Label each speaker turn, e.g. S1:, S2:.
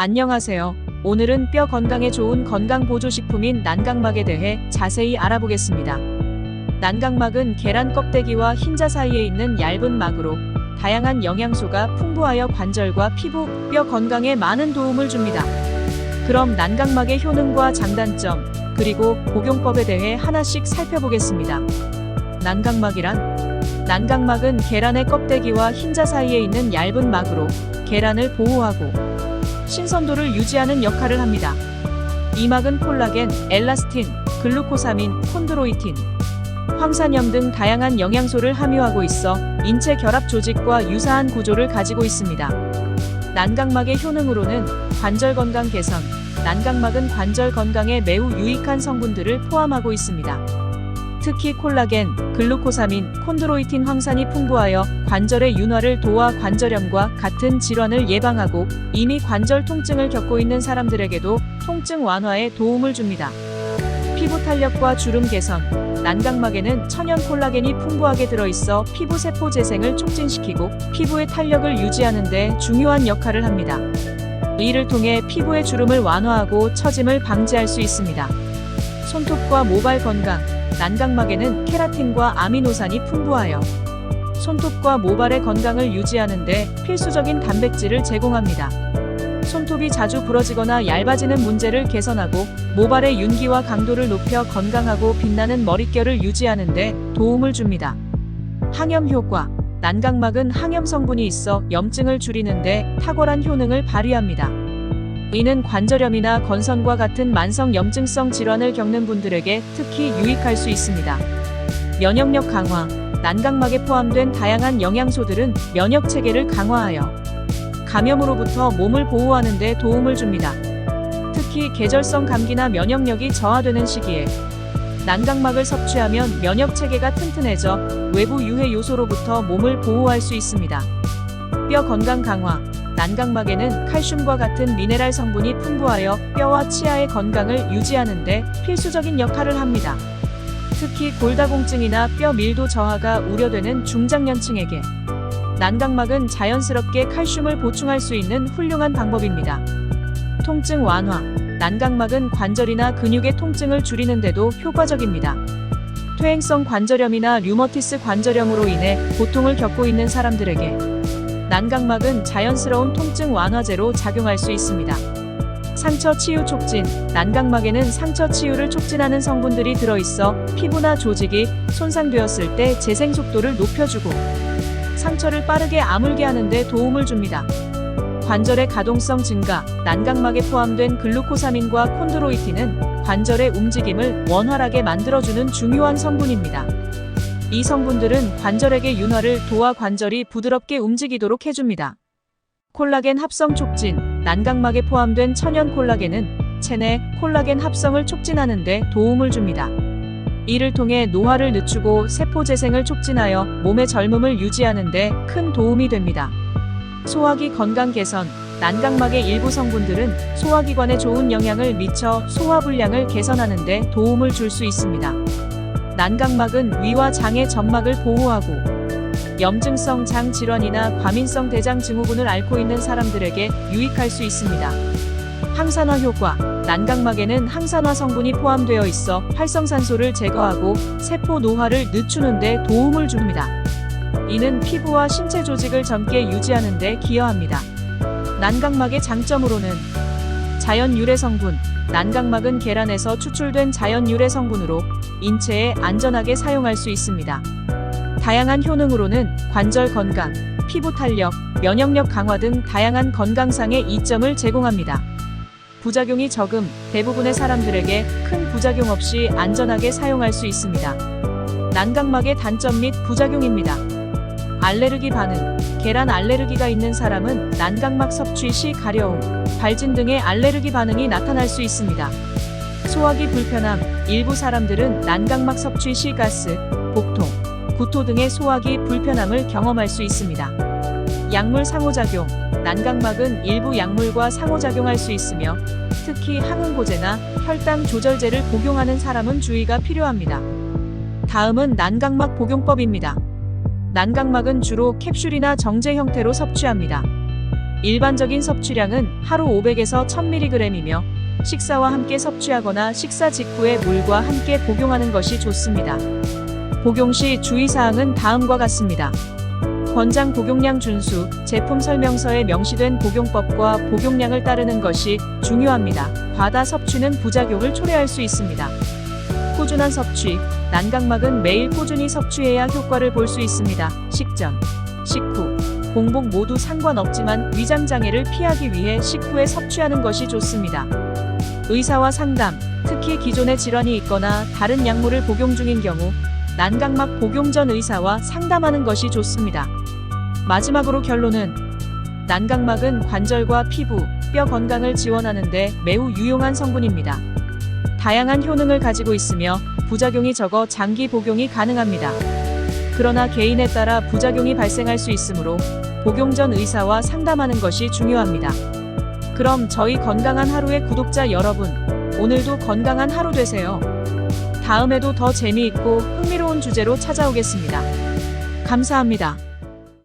S1: 안녕하세요. 오늘은 뼈 건강에 좋은 건강 보조식품인 난강막에 대해 자세히 알아보겠습니다. 난강막은 계란 껍데기와 흰자 사이에 있는 얇은 막으로 다양한 영양소가 풍부하여 관절과 피부, 뼈 건강에 많은 도움을 줍니다. 그럼 난강막의 효능과 장단점, 그리고 복용법에 대해 하나씩 살펴보겠습니다. 난강막이란 난강막은 계란의 껍데기와 흰자 사이에 있는 얇은 막으로 계란을 보호하고 신선도를 유지하는 역할을 합니다. 이 막은 콜라겐, 엘라스틴, 글루코사민, 콘드로이틴, 황산염 등 다양한 영양소를 함유하고 있어 인체 결합 조직과 유사한 구조를 가지고 있습니다. 난강막의 효능으로는 관절 건강 개선, 난강막은 관절 건강에 매우 유익한 성분들을 포함하고 있습니다. 특히 콜라겐, 글루코사민, 콘드로이틴 황산이 풍부하여 관절의 윤활을 도와 관절염과 같은 질환을 예방하고 이미 관절 통증을 겪고 있는 사람들에게도 통증 완화에 도움을 줍니다. 피부 탄력과 주름 개선, 난강막에는 천연 콜라겐이 풍부하게 들어있어 피부 세포 재생을 촉진시키고 피부의 탄력을 유지하는 데 중요한 역할을 합니다. 이를 통해 피부의 주름을 완화하고 처짐을 방지할 수 있습니다. 손톱과 모발 건강, 난강막에는 케라틴과 아미노산이 풍부하여 손톱과 모발의 건강을 유지하는데 필수적인 단백질을 제공합니다. 손톱이 자주 부러지거나 얇아지는 문제를 개선하고 모발의 윤기와 강도를 높여 건강하고 빛나는 머릿결을 유지하는데 도움을 줍니다. 항염 효과 난강막은 항염 성분이 있어 염증을 줄이는데 탁월한 효능을 발휘합니다. 이는 관절염이나 건선과 같은 만성 염증성 질환을 겪는 분들에게 특히 유익할 수 있습니다. 면역력 강화 난강막에 포함된 다양한 영양소들은 면역 체계를 강화하여 감염으로부터 몸을 보호하는 데 도움을 줍니다. 특히 계절성 감기나 면역력이 저하되는 시기에 난강막을 섭취하면 면역 체계가 튼튼해져 외부 유해 요소로부터 몸을 보호할 수 있습니다. 뼈 건강 강화 난강막에는 칼슘과 같은 미네랄 성분이 풍부하여 뼈와 치아의 건강을 유지하는 데 필수적인 역할을 합니다. 특히 골다공증이나 뼈 밀도 저하가 우려되는 중장년층에게 난강막은 자연스럽게 칼슘을 보충할 수 있는 훌륭한 방법입니다. 통증 완화 난강막은 관절이나 근육의 통증을 줄이는데도 효과적입니다. 퇴행성 관절염이나 류머티스 관절염으로 인해 고통을 겪고 있는 사람들에게 난강막은 자연스러운 통증 완화제로 작용할 수 있습니다. 상처 치유 촉진 난강막에는 상처 치유를 촉진하는 성분들이 들어있어 피부나 조직이 손상되었을 때 재생 속도를 높여주고 상처를 빠르게 아물게 하는데 도움을 줍니다. 관절의 가동성 증가, 난강막에 포함된 글루코사민과 콘드로이틴은 관절의 움직임을 원활하게 만들어주는 중요한 성분입니다. 이 성분들은 관절에게 윤활을 도와 관절이 부드럽게 움직이도록 해줍니다. 콜라겐 합성 촉진, 난강막에 포함된 천연 콜라겐은 체내 콜라겐 합성을 촉진하는 데 도움을 줍니다. 이를 통해 노화를 늦추고 세포 재생을 촉진하여 몸의 젊음을 유지하는 데 큰 도움이 됩니다. 소화기 건강 개선, 난강막의 일부 성분들은 소화기관에 좋은 영향을 미쳐 소화 불량을 개선하는 데 도움을 줄 수 있습니다. 난강막은 위와 장의 점막을 보호하고 염증성 장 질환이나 과민성 대장 증후군을 앓고 있는 사람들에게 유익할 수 있습니다. 항산화 효과 난강막에는 항산화 성분이 포함되어 있어 활성산소를 제거하고 세포 노화를 늦추는 데 도움을 줍니다. 이는 피부와 신체 조직을 젊게 유지하는 데 기여합니다. 난강막의 장점으로는 자연 유래 성분 난강막은 계란에서 추출된 자연 유래 성분으로 인체에 안전하게 사용할 수 있습니다. 다양한 효능으로는 관절 건강, 피부 탄력, 면역력 강화 등 다양한 건강상의 이점을 제공합니다. 부작용이 적음, 대부분의 사람들에게 큰 부작용 없이 안전하게 사용할 수 있습니다. 난강막의 단점 및 부작용입니다. 알레르기 반응, 계란 알레르기가 있는 사람은 난강막 섭취 시 가려움, 발진 등의 알레르기 반응이 나타날 수 있습니다. 소화기 불편함, 일부 사람들은 난강막 섭취 시 가스, 복통, 구토 등의 소화기 불편함을 경험할 수 있습니다. 약물 상호작용, 난강막은 일부 약물과 상호작용할 수 있으며 특히 항응고제나 혈당 조절제를 복용하는 사람은 주의가 필요합니다. 다음은 난강막 복용법입니다. 난강막은 주로 캡슐이나 정제 형태로 섭취합니다. 일반적인 섭취량은 하루 500에서 1000mg이며 식사와 함께 섭취하거나 식사 직후에 물과 함께 복용하는 것이 좋습니다. 복용 시 주의사항은 다음과 같습니다. 권장 복용량 준수, 제품 설명서에 명시된 복용법과 복용량을 따르는 것이 중요합니다. 과다 섭취는 부작용을 초래할 수 있습니다. 꾸준한 섭취, 난각막은 매일 꾸준히 섭취해야 효과를 볼 수 있습니다. 식전, 식후, 공복 모두 상관없지만 위장 장애를 피하기 위해 식후에 섭취하는 것이 좋습니다. 의사와 상담, 특히 기존에 질환이 있거나 다른 약물을 복용 중인 경우 난각막 복용 전 의사와 상담하는 것이 좋습니다. 마지막으로 결론은 난각막은 관절과 피부, 뼈 건강을 지원하는데 매우 유용한 성분입니다. 다양한 효능을 가지고 있으며 부작용이 적어 장기 복용이 가능합니다. 그러나 개인에 따라 부작용이 발생할 수 있으므로 복용 전 의사와 상담하는 것이 중요합니다. 그럼 저희 건강한 하루의 구독자 여러분, 오늘도 건강한 하루 되세요. 다음에도 더 재미있고 흥미로운 주제로 찾아오겠습니다. 감사합니다.